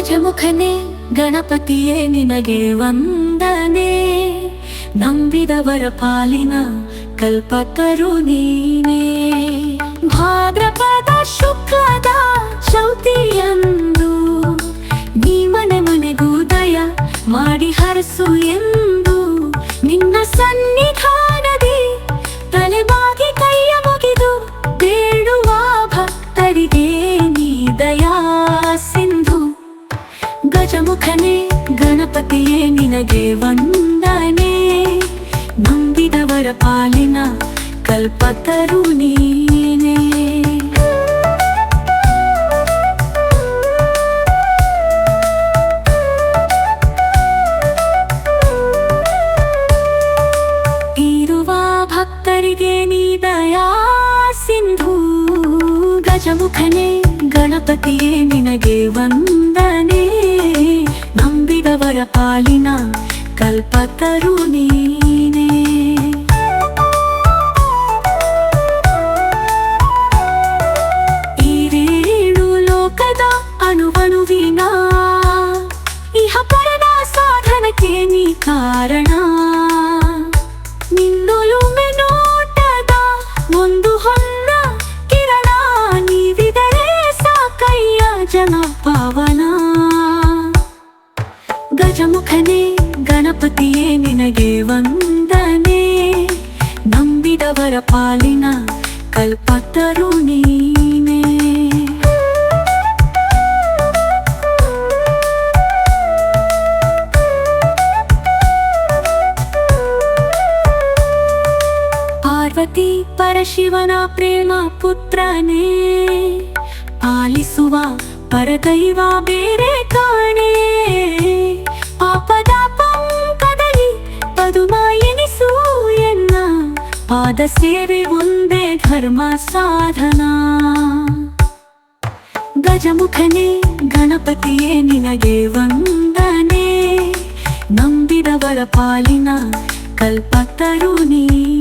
ಗಜಮುಖನೇ ಗಣಪತಿಯೇ ನಿನಗೆ ವಂದನೆ. ನಂಬಿದವರ ಪಾಲಿನ ಕಲ್ಪಕರು ನೀನೇ. ಭಾದ್ರಪದ ಶುಕ್ಲದ ಚೌತಿಯಂದು ನೀ ಮನೆ ಮನೆಗೂ ದಯ ಮಾಡಿ ಹರಸು ಎಂದು ನಿನ್ನ ಸನ್ನಿಧಾನದಿ ತಲೆಬಾಗಿ ಕೈಯ ಮುಗಿದು ಬೇಡುವ ಭಕ್ತರಿಗೆ ಗಜಮುಖನೇ ಗಣಪತಿಯೇ ನಿನಗೆ ವಂದನೆ. ನಂಬಿದವರ ಪಾಲಿನ ಕಲ್ಪತರು ನೀನೇ. ಇರುವ ಭಕ್ತರಿಗೆ ನೀ ದಯಾ ಸಿಂಧು ಗಜಮುಖನೇ. ಗಣಪತಿಯೇ ನಿನಗೆ ವಂದನೆ. ನಂಬಿದವರ ಪಾಲಿನ ಕಲ್ಪತರು ನೀನೇ ಜನ ಪಾವನ. ಗಜಮುಖನೇ, ಗಣಪತಿಯೇ ನಿನಗೆ ವಂದನೆ. ನಂಬಿದವರ ಪಾಲಿನ ಕಲ್ಪತರು ನೀನೇ. ಪಾರ್ವತಿ ಪರಶಿವನ ಪ್ರೇಮ ಪುತ್ರನೇ, ಪಾಲಿಸುವ ಪರದೈವ ಬೇರೆ ಕಾಣೆ. ಪಾಪದ ಪಂಕದಲ್ಲಿ ಪದುಮ ಎನಿಸು ಎನ್ನ. ಪಾದ ಸೇವೆ ಒಂದೇ ಧರ್ಮ ಸಾಧನ. ಗಜಮುಖನೇ, ಗಣಪತಿಯೇ ನಿನಗೆ ವಂದನೆ. ನಂಬಿದವರ ಪಾಲಿನ ಕಲ್ಪತರು ನೀ